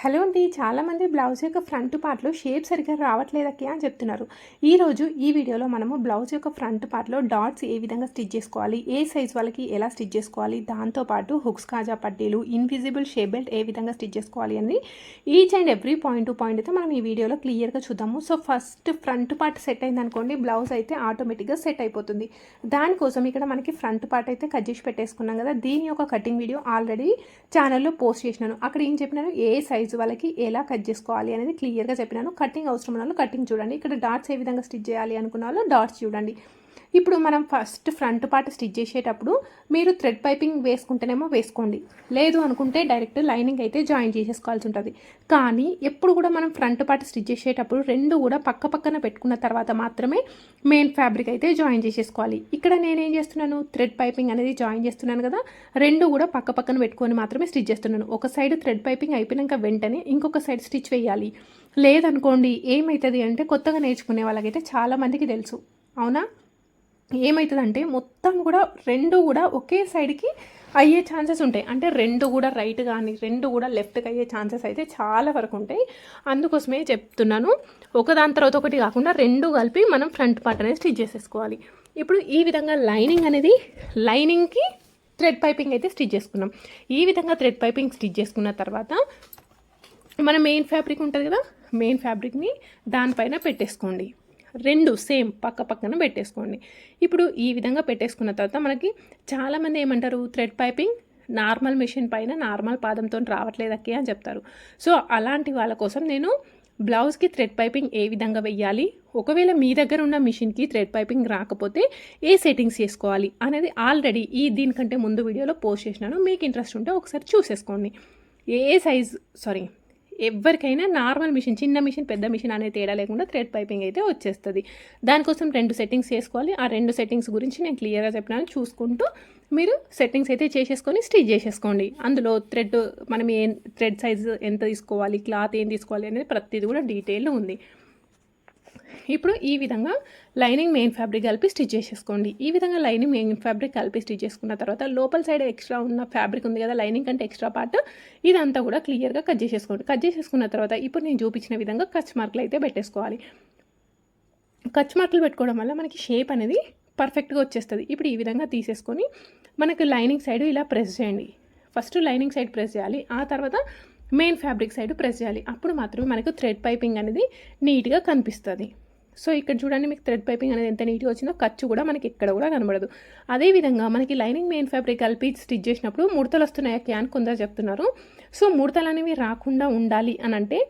Hello అండి చాలామంది blouse యొక్క ఫ్రంట్ పార్ట్లో షేప్ సరిగ్గా రావట్లేదక్కి అని చెప్తున్నారు. ఈరోజు ఈ వీడియోలో మనము బ్లౌజ్ యొక్క ఫ్రంట్ పార్ట్లో డాట్స్ ఏ విధంగా స్టిచ్ చేసుకోవాలి ఏ సైజ్ వాళ్ళకి ఎలా స్టిచ్ చేసుకోవాలి దాంతోపాటు హుక్స్ కాజా పట్టీలు ఇన్విజిబుల్ షేప్ బెల్ట్ ఏ విధంగా స్టిచ్ చేసుకోవాలి అని each and every point to point అయితే మనం ఈ వీడియోలో క్లియర్గా చూద్దాము. So first front part set అయింది అనుకోండి బ్లౌజ్ అయితే ఆటోమేటిక్గా సెట్ అయిపోతుంది. దానికోసం ఇక్కడ మనకి ఫ్రంట్ పార్ట్ అయితే కట్ చేసి పెట్టేసుకున్నాం కదా దీని యొక్క కటింగ్ వీడియో ఆల్రెడీ ఛానల్లో పోస్ట్ చేసినాను. అక్కడ ఏం చెప్పినాను ఏ సైజ్ వాళ్ళకి ఎలా కట్ చేసుకోవాలి అనేది క్లియర్గా చెప్పినాను. కటింగ్ అవసరం ఉన్న కటింగ్ చూడండి. ఇక్కడ డాట్స్ ఏ విధంగా స్టిచ్ చేయాలి అనుకున్న డాట్స్ చూడండి. ఇప్పుడు మనం ఫస్ట్ ఫ్రంట్ పార్ట్ స్టిచ్ చేసేటప్పుడు మీరు థ్రెడ్ పైపింగ్ వేసుకుంటేనేమో వేసుకోండి. లేదు అనుకుంటే డైరెక్ట్ లైనింగ్ అయితే జాయిన్ చేసేసుకోవాల్సి ఉంటుంది. కానీ ఎప్పుడు కూడా మనం ఫ్రంట్ పార్ట్ స్టిచ్ చేసేటప్పుడు రెండు కూడా పక్క పక్కన పెట్టుకున్న తర్వాత మాత్రమే మెయిన్ ఫ్యాబ్రిక్ అయితే జాయిన్ చేసేసుకోవాలి. ఇక్కడ నేనేం చేస్తున్నాను? థ్రెడ్ పైపింగ్ అనేది జాయిన్ చేస్తున్నాను కదా రెండు కూడా పక్క పక్కన పెట్టుకొని మాత్రమే స్టిచ్ చేస్తున్నాను. ఒక సైడ్ థ్రెడ్ పైపింగ్ అయిపోయినాక వెంటనే ఇంకొక సైడ్ స్టిచ్ వేయాలి. లేదనుకోండి ఏమవుతుంది అంటే కొత్తగా నేర్చుకునే వాళ్ళకైతే చాలామందికి తెలుసు. అవునా? ఏమవుతుందంటే మొత్తం కూడా రెండు కూడా ఒకే సైడ్కి అయ్యే ఛాన్సెస్ ఉంటాయి. అంటే రెండు కూడా రైట్ కానీ రెండు కూడా లెఫ్ట్కి అయ్యే ఛాన్సెస్ అయితే చాలా వరకు ఉంటాయి. అందుకోసమే చెప్తున్నాను. ఒకదాని తర్వాత ఒకటి కాకుండా రెండు కలిపి మనం ఫ్రంట్ పార్ట్ అనేది స్టిచ్ చేసేసుకోవాలి. ఇప్పుడు ఈ విధంగా లైనింగ్ అనేది లైనింగ్కి థ్రెడ్ పైపింగ్ అయితే స్టిచ్ చేసుకున్నాం. ఈ విధంగా థ్రెడ్ పైపింగ్ స్టిచ్ చేసుకున్న తర్వాత మన మెయిన్ ఫ్యాబ్రిక్ ఉంటుంది కదా? మెయిన్ ఫ్యాబ్రిక్ని దానిపైన పెట్టేసుకోండి. రెండు సేమ్ పక్క పక్కన పెట్టేసుకోండి. ఇప్పుడు ఈ విధంగా పెట్టేసుకున్న తర్వాత మనకి చాలామంది ఏమంటారు థ్రెడ్ పైపింగ్ నార్మల్ మిషన్ పైన నార్మల్ పాదంతో రావట్లేదక్కి అని చెప్తారు. సో అలాంటి వాళ్ళ కోసం నేను బ్లౌజ్కి థ్రెడ్ పైపింగ్ ఏ విధంగా వెయ్యాలి ఒకవేళ మీ దగ్గర ఉన్న మిషన్కి థ్రెడ్ పైపింగ్ రాకపోతే ఏ సెట్టింగ్స్ చేసుకోవాలి అనేది ఆల్రెడీ ఈ దీనికంటే ముందు వీడియోలో పోస్ట్ చేసినాను. మీకు ఇంట్రెస్ట్ ఉంటే ఒకసారి చూసేసుకోండి. ఏ సైజ్ సారీ ఎవరికైనా నార్మల్ మిషన్ చిన్న మిషన్ పెద్ద మిషన్ అనే తేడా లేకుండా థ్రెడ్ పైపింగ్ అయితే వచ్చేస్తుంది. దానికోసం రెండు సెట్టింగ్స్ చేసుకోవాలి. ఆ రెండు సెట్టింగ్స్ గురించి నేను క్లియర్గా చెప్పినాను. చూసుకుంటూ మీరు సెట్టింగ్స్ అయితే చేసేసుకొని స్టిచ్ చేసేసుకోండి. అందులో థ్రెడ్ మనం ఏ థ్రెడ్ సైజ్ ఎంత తీసుకోవాలి క్లాత్ ఏం తీసుకోవాలి అనేది ప్రతిదీ కూడా డీటెయిల్ ఉంది. ఇప్పుడు ఈ విధంగా లైనింగ్ మెయిన్ ఫ్యాబ్రిక్ కలిపి స్టిచ్ చేసేసుకోండి. ఈ విధంగా లైనింగ్ మెయిన్ ఫ్యాబ్రిక్ కలిపి స్టిచ్ చేసుకున్న తర్వాత లోపల సైడ్ ఎక్స్ట్రా ఉన్న ఫ్యాబ్రిక్ ఉంది కదా లైనింగ్ కంటే ఎక్స్ట్రా పార్ట్ ఇదంతా కూడా క్లియర్గా కట్ చేసేసుకోండి. కట్ చేసేసుకున్న తర్వాత ఇప్పుడు నేను చూపించిన విధంగా కచ్ మార్కులు అయితే పెట్టేసుకోవాలి. కచ్ మార్కులు పెట్టుకోవడం వల్ల మనకి షేప్ అనేది పర్ఫెక్ట్గా వచ్చేస్తుంది. ఇప్పుడు ఈ విధంగా తీసేసుకొని మనకు లైనింగ్ సైడ్ ఇలా ప్రెస్ చేయండి. ఫస్ట్ లైనింగ్ సైడ్ ప్రెస్ చేయాలి. ఆ తర్వాత మెయిన్ ఫ్యాబ్రిక్ సైడ్ ప్రెస్ చేయాలి. అప్పుడు మాత్రమే మనకు థ్రెడ్ పైపింగ్ అనేది నీట్గా కనిపిస్తుంది. సో ఇక్కడ చూడండి మీకు థ్రెడ్ పైపింగ్ అనేది ఎంత నీట్గా వచ్చిందో ఖర్చు కూడా మనకి ఎక్కడ కూడా కనబడదు. అదేవిధంగా మనకి లైనింగ్ మెయిన్ ఫ్యాబ్రిక్ కలిపి స్టిచ్ చేసినప్పుడు ముడతలు వస్తున్నాయా క్యాన్ కొందరు చెప్తున్నారు. సో ముడతలు అనేవి రాకుండా ఉండాలి అని అంటే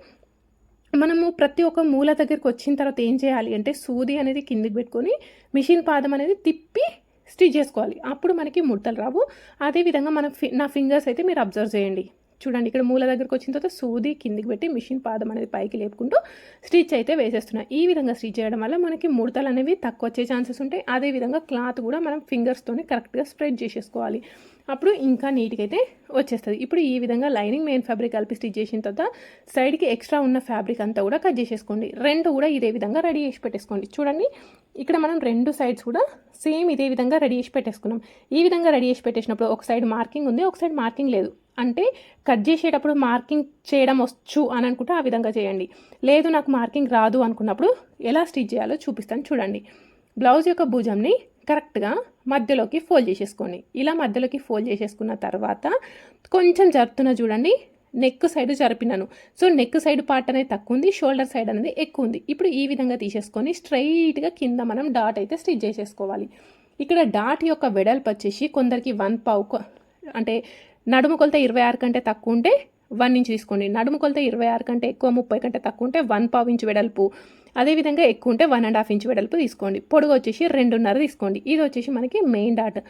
మనము ప్రతి ఒక్క మూల దగ్గరికి వచ్చిన తర్వాత ఏం చేయాలి అంటే సూది అనేది కిందికి పెట్టుకొని మిషన్ పాదం అనేది తిప్పి స్టిచ్ చేసుకోవాలి. అప్పుడు మనకి ముడతలు రావు. అదేవిధంగా మన ఫి నా ఫింగర్స్ అయితే మీరు అబ్జర్వ్ చేయండి. చూడండి ఇక్కడ మూల దగ్గరకు వచ్చిన తర్వాత సూది కిందికి పెట్టి మిషన్ పాదం అనేది పైకి లేపుకుంటూ స్టిచ్ అయితే వేసేస్తున్నాం. ఈ విధంగా స్టిచ్ చేయడం వల్ల మనకి ముడతలు అనేవి తక్కువ వచ్చే ఛాన్సెస్ ఉంటాయి. అదేవిధంగా క్లాత్ కూడా మనం ఫింగర్స్తోనే కరెక్ట్గా స్ప్రెడ్ చేసేసుకోవాలి. అప్పుడు ఇంకా నీట్గా అయితే వచ్చేస్తుంది. ఇప్పుడు ఈ విధంగా లైనింగ్ మెయిన్ ఫ్యాబ్రిక్ కలిపి స్టిచ్ చేసిన తర్వాత సైడ్కి ఎక్స్ట్రా ఉన్న ఫ్యాబ్రిక్ అంతా కూడా కట్ చేసేసుకోండి. రెండు కూడా ఇదే విధంగా రెడీ చేసి పెట్టేసుకోండి. చూడండి ఇక్కడ మనం రెండు సైడ్స్ కూడా సేమ్ ఇదే విధంగా రెడీ చేసి పెట్టేసుకున్నాం. ఈ విధంగా రెడీ చేసి పెట్టేసినప్పుడు ఒక సైడ్ మార్కింగ్ ఉంది ఒక సైడ్ మార్కింగ్ లేదు. అంటే కట్ చేసేటప్పుడు మార్కింగ్ చేయడం వచ్చు అని అనుకుంటే ఆ విధంగా చేయండి. లేదు నాకు మార్కింగ్ రాదు అనుకున్నప్పుడు ఎలా స్టిచ్ చేయాలో చూపిస్తాను చూడండి. బ్లౌజ్ యొక్క భుజంని కరెక్ట్గా మధ్యలోకి ఫోల్డ్ చేసేసుకోండి. ఇలా మధ్యలోకి ఫోల్డ్ చేసేసుకున్న తర్వాత కొంచెం జరుపుతున్న చూడండి నెక్ సైడ్ జరిపినాను. సో నెక్ సైడ్ పార్ట్ అనేది తక్కువ ఉంది షోల్డర్ సైడ్ అనేది ఎక్కువ ఉంది. ఇప్పుడు ఈ విధంగా తీసేసుకొని స్ట్రైట్గా కింద మనం డాట్ అయితే స్టిచ్ చేసేసుకోవాలి. ఇక్కడ డాట్ యొక్క వెడల్పు వచ్చేసి కొందరికి వన్ పావు అంటే నడుము కొలత ఇరవై ఆరు కంటే తక్కువ ఉంటే వన్ ఇంచ్ తీసుకోండి. నడుము కొలత ఇరవై ఆరు కంటే ఎక్కువ ముప్పై కంటే తక్కువ ఉంటే వన్ పావు ఇంచ్ వెడల్పు. అదేవిధంగా ఎక్కువ ఉంటే వన్ అండ్ హాఫ్ ఇంచ్ వెడల్పు తీసుకోండి. పొడుగు వచ్చేసి రెండున్నర తీసుకోండి. ఇది వచ్చేసి మనకి మెయిన్ డాట్.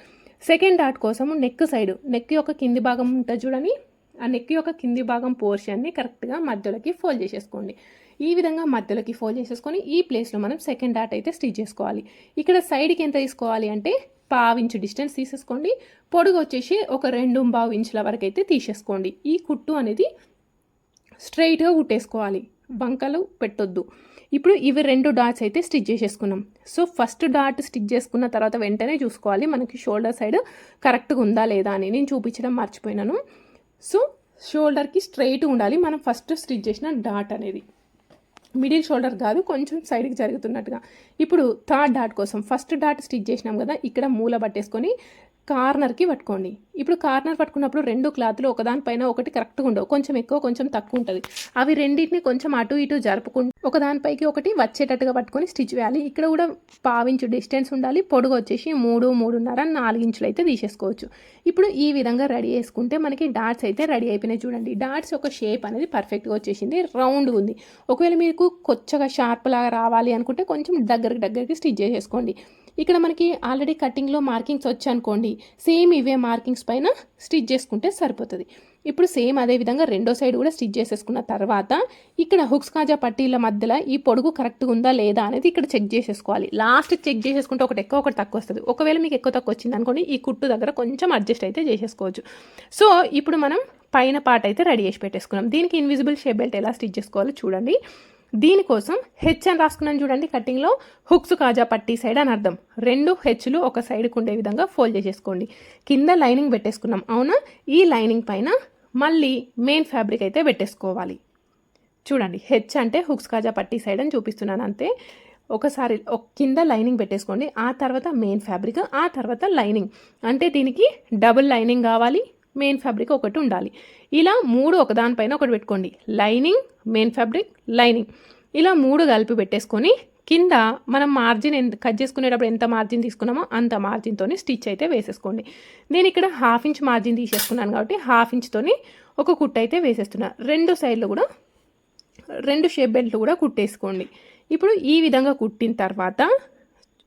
సెకండ్ డాట్ కోసం నెక్ సైడ్ నెక్ యొక్క కింది భాగం ఉంటుంది చూడని ఆ నెక్ యొక్క కింది భాగం పోర్షన్ని కరెక్ట్గా మధ్యలోకి ఫోల్డ్ చేసేసుకోండి. ఈ విధంగా మధ్యలోకి ఫోల్డ్ చేసేసుకొని ఈ ప్లేస్లో మనం సెకండ్ డాట్ అయితే స్టిచ్ చేసుకోవాలి. ఇక్కడ సైడ్కి ఎంత తీసుకోవాలి అంటే పావించు డిస్టెన్స్ తీసేసుకోండి. పొడుగు వచ్చేసి ఒక రెండు పావు ఇంచుల వరకు అయితే తీసేసుకోండి. ఈ కుట్టు అనేది స్ట్రైట్గా కుట్టేసుకోవాలి. బంకలు పెట్టొద్దు. ఇప్పుడు ఇవి రెండు డాట్స్ అయితే స్టిచ్ చేసేసుకున్నాం. సో ఫస్ట్ డాట్ స్టిచ్ చేసుకున్న తర్వాత వెంటనే చూసుకోవాలి. మనకి షోల్డర్ సైడ్ కరెక్ట్గా ఉందా లేదా అని నేను చూపించడం మర్చిపోయినాను. సో షోల్డర్కి స్ట్రైట్ ఉండాలి. మనం ఫస్ట్ స్టిచ్ చేసిన డాట్ అనేది. మిడిల్ షోల్డర్ కాదు కొంచెం సైడ్కి జరుగుతున్నట్టుగా. ఇప్పుడు థర్డ్ డాట్ కోసం ఫస్ట్ డాట్ స్టిచ్ చేసినాం కదా ఇక్కడ మూల పట్టేసుకొని కార్నర్కి పట్టుకోండి. ఇప్పుడు కార్నర్ పట్టుకున్నప్పుడు రెండు క్లాత్లు ఒకదానిపైన ఒకటి కరెక్ట్గా ఉండవు. కొంచెం ఎక్కువ కొంచెం తక్కువ ఉంటుంది. అవి రెండింటిని కొంచెం అటు ఇటు జరుపుకుంటూ ఒకదానిపైకి ఒకటి వచ్చేటట్టుగా పట్టుకొని స్టిచ్ వేయాలి. ఇక్కడ కూడా పావించు డిస్టెన్స్ ఉండాలి. పొడుగు వచ్చేసి మూడు మూడున్నర నాలుగు ఇంచులు అయితే తీసేసుకోవచ్చు. ఇప్పుడు ఈ విధంగా రెడీ చేసుకుంటే మనకి డాట్స్ అయితే రెడీ అయిపోయినాయి చూడండి. డాట్స్ ఒక షేప్ అనేది పర్ఫెక్ట్గా వచ్చేసింది. రౌండ్గా ఉంది. ఒకవేళ మీకు కొచ్చగా షార్ప్ లాగా రావాలి అనుకుంటే కొంచెం దగ్గరికి దగ్గరికి స్టిచ్ చేసేసుకోండి. ఇక్కడ మనకి ఆల్రెడీ కటింగ్లో మార్కింగ్స్ వచ్చానుకోండి. సేమ్ ఇవే మార్కింగ్స్ పైన స్టిచ్ చేసుకుంటే సరిపోతుంది. ఇప్పుడు సేమ్ అదే విధంగా రెండో సైడ్ కూడా స్టిచ్ చేసేసుకున్న తర్వాత ఇక్కడ హుక్స్ కాజా పట్టీల మధ్యలో ఈ పొడుగు కరెక్ట్గా ఉందా లేదా అనేది ఇక్కడ చెక్ చేసేసుకోవాలి. లాస్ట్ చెక్ చేసేసుకుంటే ఒకటి ఎక్కువ ఒకటి తక్కువ వస్తుంది. ఒకవేళ మీకు ఎక్కువ తక్కువ వచ్చింది అనుకోండి ఈ కుట్టు దగ్గర కొంచెం అడ్జస్ట్ అయితే చేసేసుకోవచ్చు. సో ఇప్పుడు మనం పైన పార్ట్ అయితే రెడీ చేసి పెట్టేసుకున్నాం. దీనికి ఇన్విజిబుల్ షేప్ బెల్ట్ ఎలా స్టిచ్ చేసుకోవాలో చూడండి. దీనికోసం హెచ్ అని రాసుకున్నాను చూడండి కటింగ్లో హుక్స్ కాజా పట్టీ సైడ్ అని అర్థం. రెండు హెచ్లు ఒక సైడ్కు ఉండే విధంగా ఫోల్డ్ చేసేసుకోండి. కింద లైనింగ్ పెట్టేసుకున్నాం అవునా? ఈ లైనింగ్ పైన మళ్ళీ మెయిన్ ఫ్యాబ్రిక్ అయితే పెట్టేసుకోవాలి. చూడండి హెచ్ అంటే హుక్స్ కాజా పట్టీ సైడ్ అని చూపిస్తున్నాను అంతే. ఒకసారి ఒక కింద లైనింగ్ పెట్టేసుకోండి ఆ తర్వాత మెయిన్ ఫ్యాబ్రిక్ ఆ తర్వాత లైనింగ్ అంటే దీనికి డబుల్ లైనింగ్ కావాలి మెయిన్ ఫ్యాబ్రిక్ ఒకటి ఉండాలి. ఇలా మూడు ఒకదానిపైన ఒకటి పెట్టుకోండి. లైనింగ్ మెయిన్ ఫ్యాబ్రిక్ లైనింగ్ ఇలా మూడు కలిపి పెట్టేసుకొని కింద మనం మార్జిన్ ఎంత కట్ చేసుకునేటప్పుడు ఎంత మార్జిన్ తీసుకున్నామో అంత మార్జిన్తో స్టిచ్ అయితే వేసేసుకోండి. నేను ఇక్కడ హాఫ్ ఇంచ్ మార్జిన్ తీసేసుకున్నాను కాబట్టి హాఫ్ ఇంచ్తోని ఒక కుట్టు అయితే వేసేస్తున్నా. రెండు సైడ్లు కూడా రెండు షేప్ బెల్ట్లు కూడా కుట్టేసుకోండి. ఇప్పుడు ఈ విధంగా కుట్టిన తర్వాత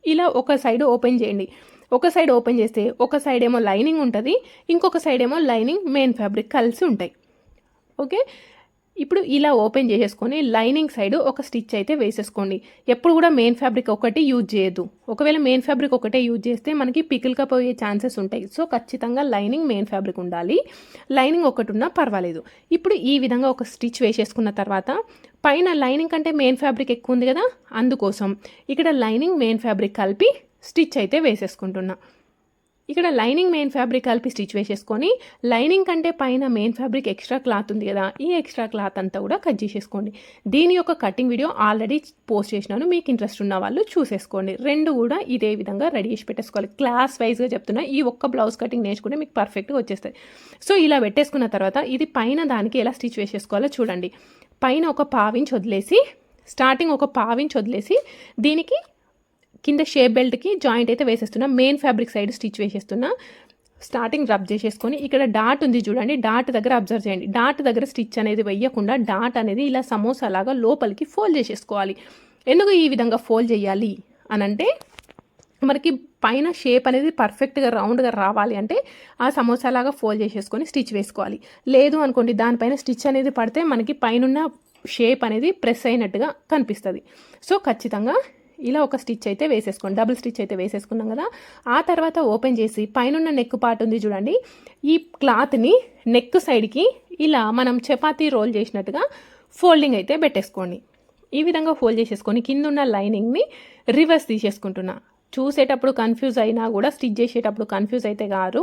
ఇలా ఒక సైడ్ ఓపెన్ చేయండి. ఒక సైడ్ ఓపెన్ చేస్తే ఒక సైడ్ ఏమో లైనింగ్ ఉంటుంది ఇంకొక సైడ్ ఏమో లైనింగ్ మెయిన్ ఫ్యాబ్రిక్ కలిసి ఉంటాయి. ఓకే ఇప్పుడు ఇలా ఓపెన్ చేసేసుకొని లైనింగ్ సైడ్ ఒక స్టిచ్ అయితే వేసేసుకోండి. ఎప్పుడు కూడా మెయిన్ ఫ్యాబ్రిక్ ఒకటి యూజ్ చేయొద్దు. ఒకవేళ మెయిన్ ఫ్యాబ్రిక్ ఒకటే యూజ్ చేస్తే మనకి పికిల్కపోయే ఛాన్సెస్ ఉంటాయి. సో ఖచ్చితంగా లైనింగ్ మెయిన్ ఫ్యాబ్రిక్ ఉండాలి. లైనింగ్ ఒకటి ఉన్నా పర్వాలేదు. ఇప్పుడు ఈ విధంగా ఒక స్టిచ్ వేసేసుకున్న తర్వాత పైన లైనింగ్ కంటే మెయిన్ ఫ్యాబ్రిక్ ఎక్కువ ఉంది కదా? అందుకోసం. ఇక్కడ లైనింగ్ మెయిన్ ఫ్యాబ్రిక్ కలిపి స్టిచ్ అయితే వేసేసుకుంటున్నా. ఇక్కడ లైనింగ్ మెయిన్ ఫ్యాబ్రిక్ కలిపి స్టిచ్ వేసేసుకొని లైనింగ్ కంటే పైన మెయిన్ ఫ్యాబ్రిక్ ఎక్స్ట్రా క్లాత్ ఉంది కదా ఈ ఎక్స్ట్రా క్లాత్ అంతా కూడా కట్ చేసేసుకోండి. దీని యొక్క కటింగ్ వీడియో ఆల్రెడీ పోస్ట్ చేసినాను మీకు ఇంట్రెస్ట్ ఉన్న వాళ్ళు చూసేసుకోండి. రెండు కూడా ఇదే విధంగా రెడీ చేసి పెట్టేసుకోవాలి. క్లాస్ వైజ్గా చెప్తున్నా ఈ ఒక్క బ్లౌజ్ కటింగ్ నేర్చుకుంటే మీకు పర్ఫెక్ట్గా వచ్చేస్తాయి. సో ఇలా పెట్టేసుకున్న తర్వాత ఇది పైన దానికి ఎలా స్టిచ్ వేసేసుకోవాలో చూడండి. పైన ఒక పావించి వదిలేసి స్టార్టింగ్ ఒక పావించి వదిలేసి దీనికి కింద షేప్ బెల్ట్కి జాయింట్ అయితే వేసేస్తున్నా. మెయిన్ ఫ్యాబ్రిక్ సైడ్ స్టిచ్ వేసేస్తున్నా. స్టార్టింగ్ రబ్ చేసేసుకొని ఇక్కడ డాట్ ఉంది చూడండి. డాట్ దగ్గర అబ్జర్వ్ చేయండి. డాట్ దగ్గర స్టిచ్ అనేది వేయకుండా డాట్ అనేది ఇలా సమోసా లాగా లోపలికి ఫోల్డ్ చేసేసుకోవాలి. ఎందుకు ఈ విధంగా ఫోల్డ్ చేయాలి అని అంటే మనకి పైన షేప్ అనేది పర్ఫెక్ట్గా రౌండ్గా రావాలి అంటే ఆ సమోసాలాగా ఫోల్డ్ చేసేసుకొని స్టిచ్ వేసుకోవాలి. లేదు అనుకోండి దానిపైన స్టిచ్ అనేది పడితే మనకి పైన షేప్ అనేది ప్రెస్ అయినట్టుగా కనిపిస్తుంది. సో ఖచ్చితంగా ఇలా ఒక స్టిచ్ అయితే వేసేసుకోండి. డబుల్ స్టిచ్ అయితే వేసేసుకున్నాం కదా. ఆ తర్వాత ఓపెన్ చేసి పైన నెక్ పార్ట్ ఉంది చూడండి. ఈ క్లాత్ని నెక్ సైడ్కి ఇలా మనం చపాతీ రోల్ చేసినట్టుగా ఫోల్డింగ్ అయితే పెట్టేసుకోండి. ఈ విధంగా ఫోల్డ్ చేసేసుకొని కింద ఉన్న లైనింగ్ని రివర్స్ తీసేసుకుంటున్నా. చూసేటప్పుడు కన్ఫ్యూజ్ అయినా కూడా స్టిచ్ చేసేటప్పుడు కన్ఫ్యూజ్ అయితే కాదు.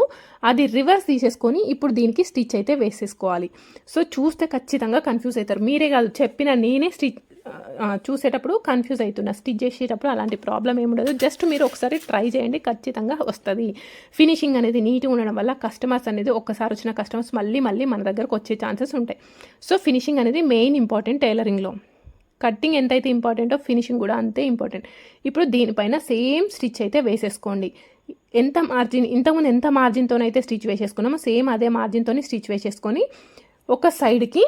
అది రివర్స్ తీసేసుకొని ఇప్పుడు దీనికి స్టిచ్ అయితే వేసేసుకోవాలి. సో చూస్తే ఖచ్చితంగా కన్ఫ్యూజ్ అవుతారు. మీరే కాదు చెప్పిన నేనే స్టిచ్ చూసేటప్పుడు కన్ఫ్యూజ్ అవుతున్నా స్టిచ్ చేసేటప్పుడు అలాంటి ప్రాబ్లం ఏముండదు జస్ట్ మీరు ఒకసారి ట్రై చేయండి ఖచ్చితంగా వస్తుంది. ఫినిషింగ్ అనేది నీట్గా ఉండడం వల్ల కస్టమర్స్ అనేది ఒక్కసారి వచ్చిన కస్టమర్స్ మళ్ళీ మళ్ళీ మన దగ్గరకు వచ్చే ఛాన్సెస్ ఉంటాయి. సో ఫినిషింగ్ అనేది మెయిన్ ఇంపార్టెంట్ టైలరింగ్లో కట్టింగ్ ఎంతైతే ఇంపార్టెంటో ఫినిషింగ్ కూడా అంతే ఇంపార్టెంట్ ఇప్పుడు దీనిపైన సేమ్ స్టిచ్ అయితే వేసేసుకోండి. ఎంత మార్జిన్ ఇంతకుముందు ఎంత మార్జిన్తోనైతే స్టిచ్ వేసేసుకున్నామో సేమ్ అదే మార్జిన్తోని స్టిచ్ వేసేసుకొని ఒక సైడ్కి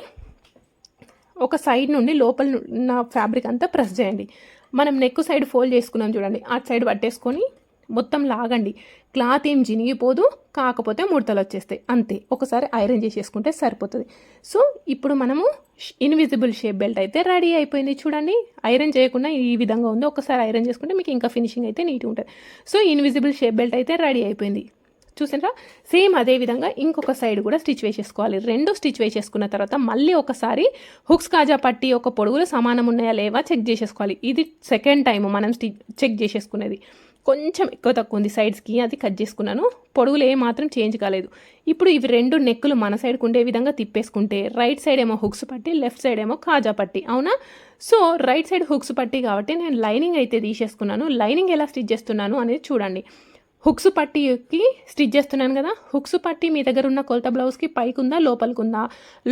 ఒక సైడ్ నుండి లోపల ఉన్న ఫ్యాబ్రిక్ అంతా ప్రెస్ చేయండి. మనం నెక్ సైడ్ ఫోల్డ్ చేసుకున్నాం చూడండి. అటు సైడ్ పట్టేసుకొని మొత్తం లాగండి. క్లాత్ ఏం జినిగిపోదు కాకపోతే ముడతలు వచ్చేస్తాయి. అంతే. ఒకసారి ఐరన్ చేసేసుకుంటే సరిపోతుంది. సో ఇప్పుడు మనము ఇన్విజిబుల్ షేప్ బెల్ట్ అయితే రెడీ అయిపోయింది చూడండి. ఐరన్ చేయకుండా ఈ విధంగా ఉంది. ఒకసారి ఐరన్ చేసుకుంటే మీకు ఇంకా ఫినిషింగ్ అయితే నీట్గా ఉంటుంది. సో ఇన్విజిబుల్ షేప్ బెల్ట్ అయితే రెడీ అయిపోయింది. చూసారా? సేమ్ అదే విధంగా ఇంకొక సైడ్ కూడా స్టిచ్ వేసేసుకోవాలి. రెండు స్టిచ్ వేసేసుకున్న తర్వాత మళ్ళీ ఒకసారి హుక్స్ కాజా పట్టి ఒక పొడుగులు సమానం ఉన్నాయా లేవా చెక్ చేసేసుకోవాలి. ఇది సెకండ్ టైం మనం స్టిచ్ చెక్ చేసేసుకునేది. కొంచెం ఎక్కువ తక్కువ ఉంది సైడ్స్కి అది కట్ చేసుకున్నాను. పొడుగులు ఏ మాత్రం చేంజ్ కాలేదు. ఇప్పుడు ఇవి రెండు నెక్కులు మన సైడ్కి ఉండే విధంగా తిప్పేసుకుంటే రైట్ సైడ్ ఏమో హుక్స్ పట్టి లెఫ్ట్ సైడ్ ఏమో కాజా పట్టి అవునా? సో రైట్ సైడ్ హుక్స్ పట్టి కాబట్టి నేను లైనింగ్ అయితే తీసేసుకున్నాను. లైనింగ్ ఎలా స్టిచ్ చేస్తున్నాను అనేది చూడండి. హుక్స్ పట్టీకి స్టిచ్ చేస్తున్నాను కదా. హుక్స్ పట్టి మీ దగ్గర ఉన్న కొలత బ్లౌజ్కి పైకి ఉందా లోపలికి ఉందా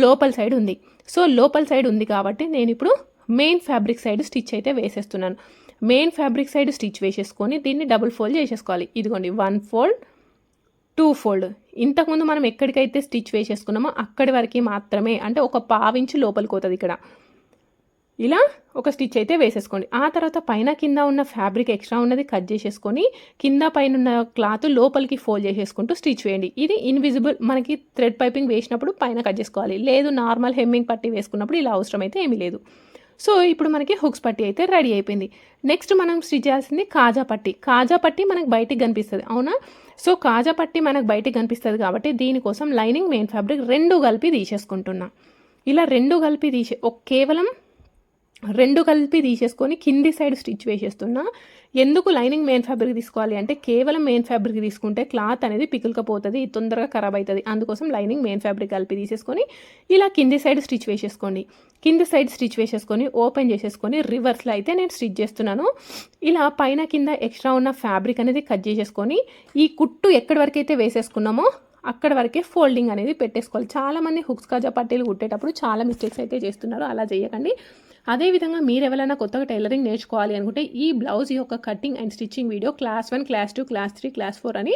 లోపల సైడ్ ఉంది. సో లోపల సైడ్ ఉంది కాబట్టి నేను ఇప్పుడు మెయిన్ ఫ్యాబ్రిక్ సైడ్ స్టిచ్ అయితే వేసేస్తున్నాను. మెయిన్ ఫ్యాబ్రిక్ సైడ్ స్టిచ్ వేసేసుకొని దీన్ని డబుల్ ఫోల్డ్ చేసేసుకోవాలి. ఇదిగోండి వన్ ఫోల్డ్ టూ ఫోల్డ్. ఇంతకుముందు మనం ఎక్కడికైతే స్టిచ్ వేసేసుకున్నామో అక్కడి వరకు మాత్రమే అంటే ఒక పావించి లోపలికి పోతుంది ఇక్కడ. ఇలా ఒక స్టిచ్ అయితే వేసేసుకోండి. ఆ తర్వాత పైన కింద ఉన్న ఫ్యాబ్రిక్ ఎక్స్ట్రా ఉన్నది కట్ చేసేసుకొని కింద పైన ఉన్న క్లాత్ లోపలికి ఫోల్డ్ చేసేసుకుంటూ స్టిచ్ వేయండి. ఇది ఇన్విజిబుల్ మనకి థ్రెడ్ పైపింగ్ వేసినప్పుడు పైన కట్ చేసుకోవాలి. లేదు నార్మల్ హెమ్మింగ్ పట్టి వేసుకున్నప్పుడు ఇలా అవసరం అయితే ఏమీ లేదు. సో ఇప్పుడు మనకి హుక్స్ పట్టి అయితే రెడీ అయిపోయింది. నెక్స్ట్ మనం స్టిచ్ చేయాల్సింది కాజా పట్టి. కాజా పట్టి మనకు బయటికి కనిపిస్తుంది అవునా? సో కాజా పట్టి మనకు బయటికి కనిపిస్తుంది కాబట్టి దీనికోసం లైనింగ్ మెయిన్ ఫ్యాబ్రిక్ రెండు కలిపి తీసేసుకుంటున్నా. ఇలా రెండు కలిపి తీసే కేవలం రెండు కలిపి తీసేసుకొని కింది సైడ్ స్టిచ్ వేసేస్తున్నా. ఎందుకు లైనింగ్ మెయిన్ ఫ్యాబ్రిక్ తీసుకోవాలి అంటే కేవలం మెయిన్ ఫ్యాబ్రిక్ తీసుకుంటే క్లాత్ అనేది పికులకపోతుంది తొందరగా ఖరాబ్ అవుతుంది అందుకోసం లైనింగ్ మెయిన్ ఫ్యాబ్రిక్ కలిపి తీసేసుకొని ఇలా కింది సైడ్ స్టిచ్ వేసేసుకోండి. కింది సైడ్ స్టిచ్ వేసేసుకొని ఓపెన్ చేసేసుకొని రివర్స్లో అయితే నేను స్టిచ్ చేస్తున్నాను. ఇలా పైన కింద ఎక్స్ట్రా ఉన్న ఫ్యాబ్రిక్ అనేది కట్ చేసేసుకొని ఈ కుట్టు ఎక్కడి వరకు అయితే వేసేసుకున్నామో అక్కడ వరకే ఫోల్డింగ్ అనేది పెట్టేసుకోవాలి. చాలామంది హుక్స్ కాజా పట్టీలు కుట్టేటప్పుడు చాలా మిస్టేక్స్ అయితే చేస్తున్నారు. అలా చేయకండి. అదేవిధంగా మీరు ఎవరైనా కొత్తగా టైలరింగ్ నేర్చుకోవాలి అనుకుంటే ఈ బ్లౌజ్ యొక్క cutting and stitching video class one class two class three class four అని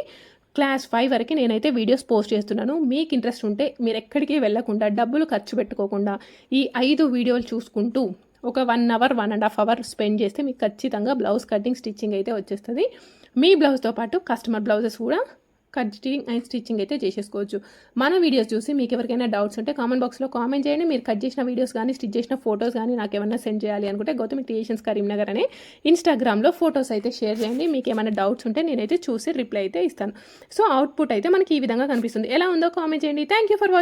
క్లాస్ ఫైవ్ వరకు నేనైతే వీడియోస్ పోస్ట్ చేస్తున్నాను. మీకు ఇంట్రెస్ట్ ఉంటే మీరు ఎక్కడికి వెళ్ళకుండా డబ్బులు ఖర్చు పెట్టుకోకుండా ఈ ఐదు వీడియోలు చూసుకుంటూ ఒక one hour one and half hour spend చేస్తే మీకు ఖచ్చితంగా బ్లౌజ్ కటింగ్ స్టిచ్చింగ్ అయితే వచ్చేస్తుంది. మీ బ్లౌజ్తో పాటు కస్టమర్ బ్లౌజెస్ కూడా కటింగ్ అండ్ స్టిచ్చింగ్ అయితే చేసేసుకోవచ్చు. మన వీడియోస్ చూసి మీకు ఎవరికైనా డౌట్స్ ఉంటే కామెంట్ బాక్స్లో కామెంట్ చేయండి. మీరు కట్ చేసిన వీడియోస్ కానీ స్టిచ్ చేసిన ఫోటోస్ కానీ నాకు ఏమైనా సెండ్ చేయాలి అనుకుంటే గౌతమి క్రియేషన్స్ కరీంనగర్ అనే ఇన్స్టాగ్రామ్లో ఫోటోస్ అయితే షేర్ చేయండి. మీకు ఏమైనా డౌట్స్ ఉంటే నేనైతే చూసి రిప్లై అయితే ఇస్తాను. సో అవుట్పుట్ అయితే మనకి ఈ విధంగా కనిపిస్తుంది. ఎలా ఉందో కామెంట్ చేయండి. Thank you for